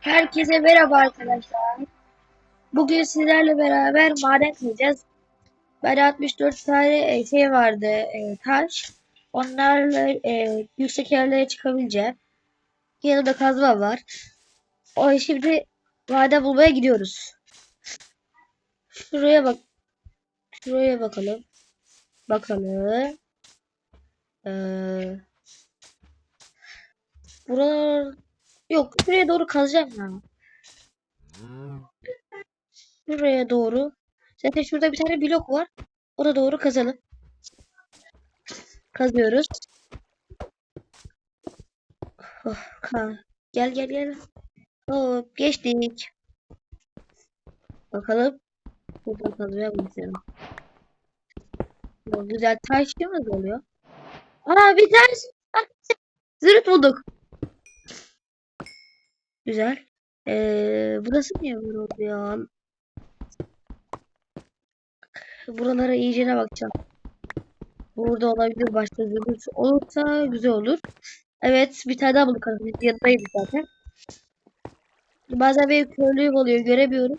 Herkese merhaba arkadaşlar. Bugün sizlerle beraber maden kazacağız. Bende 64 tane e, şey vardı e, taş. Onlarla e, yüksek yerlere çıkabileceğim. Yanımda kazma var. O şimdi maden bulmaya gidiyoruz. Şuraya bak. Şuraya bakalım. Bakalım. Ee, buralar yok. Şuraya doğru kazacağım ya. Şuraya doğru. Zaten şurada bir tane blok var. Ona doğru kazalım. Kazıyoruz. Oh, Gel gel gel. Hop geçtik. Bakalım. Burada kazıyor muyum? Bu güzel taşımız oluyor. Aa bir tane zırh bulduk. Güzel. Ee, burası niye böyle oldu ya? Buralara iyicene bakacağım. Burada olabilir başka zırh olursa güzel olur. Evet bir tane daha bulduk. Yanındayım zaten. Bazen benim körlüğüm oluyor göremiyorum.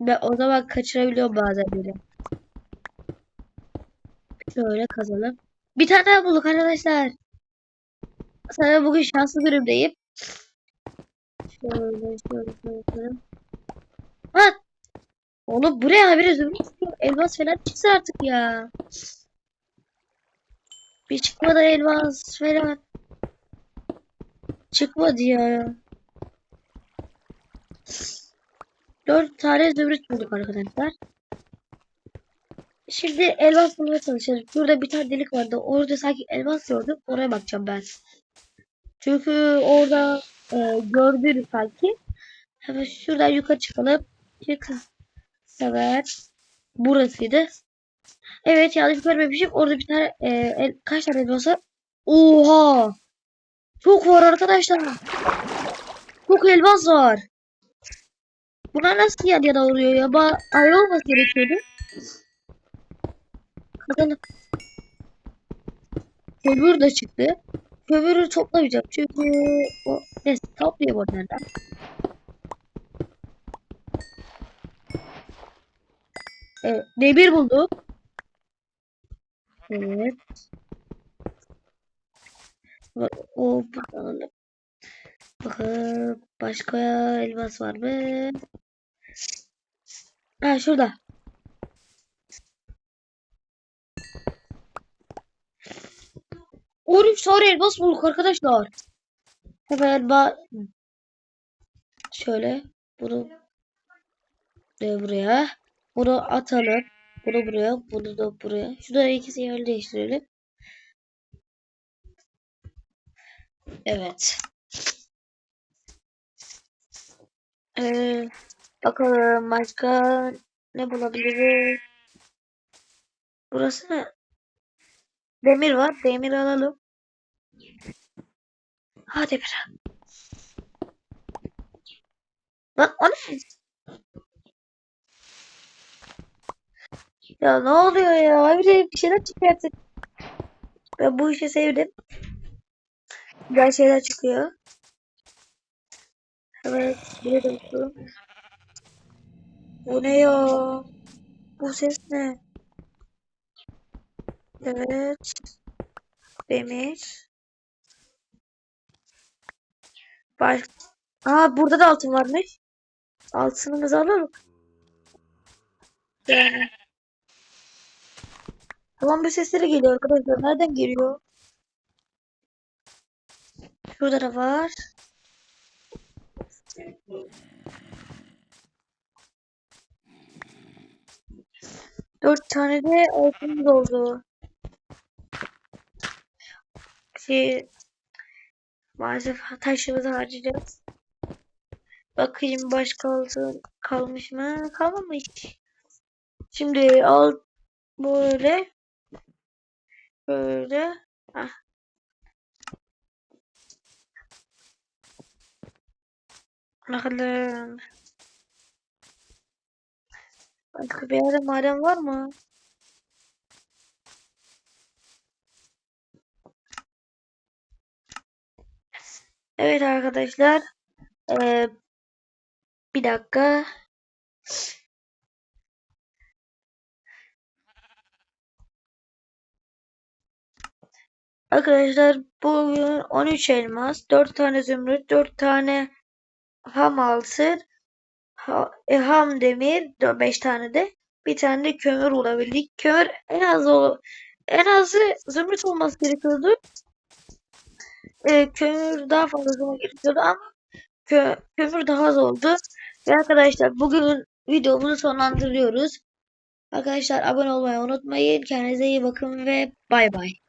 Ve o zaman kaçırabiliyorum bazen böyle. Şöyle kazalım. Bir tane daha bulduk arkadaşlar. Sana bugün şanslı durumdayım. Şöyle şöyle şöyle. Ha! Oğlum buraya habire zümrüt. Elmas falan çıksın artık ya. Bir çıkmadı elmas falan. Çıkmadı ya. Dört tane zümrüt bulduk arkadaşlar. Şimdi elmas bulmaya çalışalım. Şurada bir tane delik vardı. Orada sanki elmas gördüm. Oraya bakacağım ben. Çünkü orada e, gördüm sanki. Hemen şuradan yukarı çıkalım. Çıkın. Evet. Burasıydı. Evet yanlış görmemişim. Orada bir tane e, el- kaç tane elmas var? Oha! Çok var arkadaşlar. Çok elmas var. Buna nasıl yan yana oluyor ya? Ba ayrı olması gerekiyordu. Bakalım. Kömür de çıktı. Kömürü toplamayacağım çünkü o neyse toplayayım onlardan. Evet, demir bulduk. Evet. O. Bakalım başka elmas var mı? Ha şurada. On üç tane elmas bulduk arkadaşlar. Hemen ba şöyle bunu de buraya. Bunu atalım. Bunu buraya. Bunu da buraya. Şurada ikisi yer değiştirelim. Evet. Ee, bakalım başka ne bulabiliriz? Burası ne? Demir var. Demir alalım. Ha demir. Lan o ne? Ya ne oluyor ya? Bir bir şeyler çıkıyor artık. Ben bu işi sevdim. Güzel şeyler çıkıyor. Evet. Bir de bakalım. Bu ne ya? Bu ses ne? Evet. Demir. Baş... Aa burada da altın varmış. Altınımızı alalım. Yani. Tamam bu sesleri geliyor arkadaşlar. Nereden geliyor? Şurada da var. Dört tane de altınımız oldu. Şey, maalesef taşımızı harcayacağız. Bakayım başka altın kalmış mı? Kalmamış. Şimdi al böyle böyle ah. Bakalım. Başka bir yerde maden var mı? Evet arkadaşlar. Eee Bir dakika. Arkadaşlar bugün 13 elmas, 4 tane zümrüt, 4 tane ham altın, ha, e, ham demir, 5 tane de bir tane de kömür bulabildik. Kömür en az en azı zümrüt olması gerekiyordu. E, kömür daha fazla gerekiyordu ama kö, kömür daha az oldu. Ve arkadaşlar bugün videomuzu sonlandırıyoruz. Arkadaşlar abone olmayı unutmayın. Kendinize iyi bakın ve bay bay.